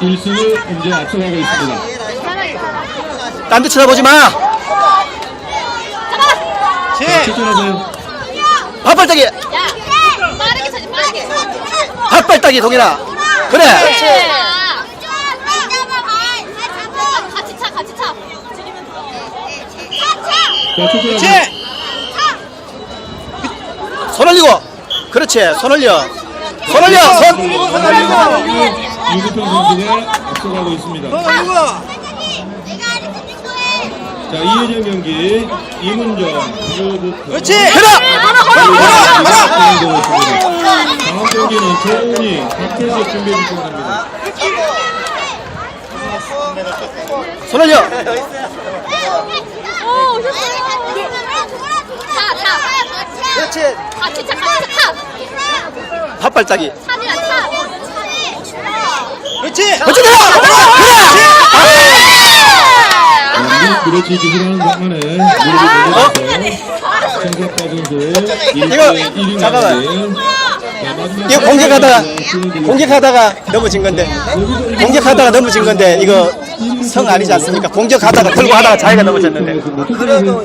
1승을 이제 앞서가고 있습니다. 딴 데 쳐다보지 마. 자, 출전하세요. 핫발따기, 야, 빠르게 차지 빠르게. 핫발따기 동현아. 그래. 같이 차, 같이 차. 자, 출전하세요. 손 올리고. 그렇지. 손 올려. 손 올려. 손. 유부터 선수가 앞서가고 있습니다. 자, 이은영 경기 이문정, 유부터. 그렇지. 해라. 진행되고 있습니다. 다음 경기는 조은이, 박태석 준비해 주시기 바랍니다. 손 올려. 차, 차. 그렇지. 같이 차, 같이 차. 차지야, 차. 그렇지. 그렇지. 그렇지 무릎을 내려서 청사파 선수 이거, 1위 잠깐만. 마지막 이거 공격하다가 공격 공격하다가 넘어진 건데. 공격하다가 넘어진 건데 이거 성 아니지 않습니까? 공격하다가 들고 하다가 자기가 넘어졌는데. 그래도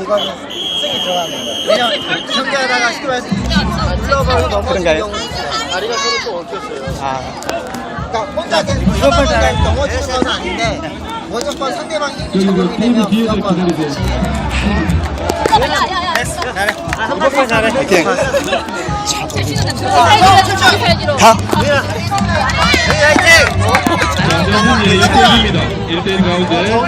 그냥 경기하다가 쉽게 말해서 흘러버리고 넘어진? 경우 다리가 서로 또 엉켰어요. 아. 그러니까 혼자 이것만 잘 넘어지는 건 아닌데 무조건 상대방이 그 적응이 팀 되면 무조건 기다리세요. 무조건 잘해. 이렇게. 살지로. 가. 자, 이제 현재 1대1입니다. 1대1 가운데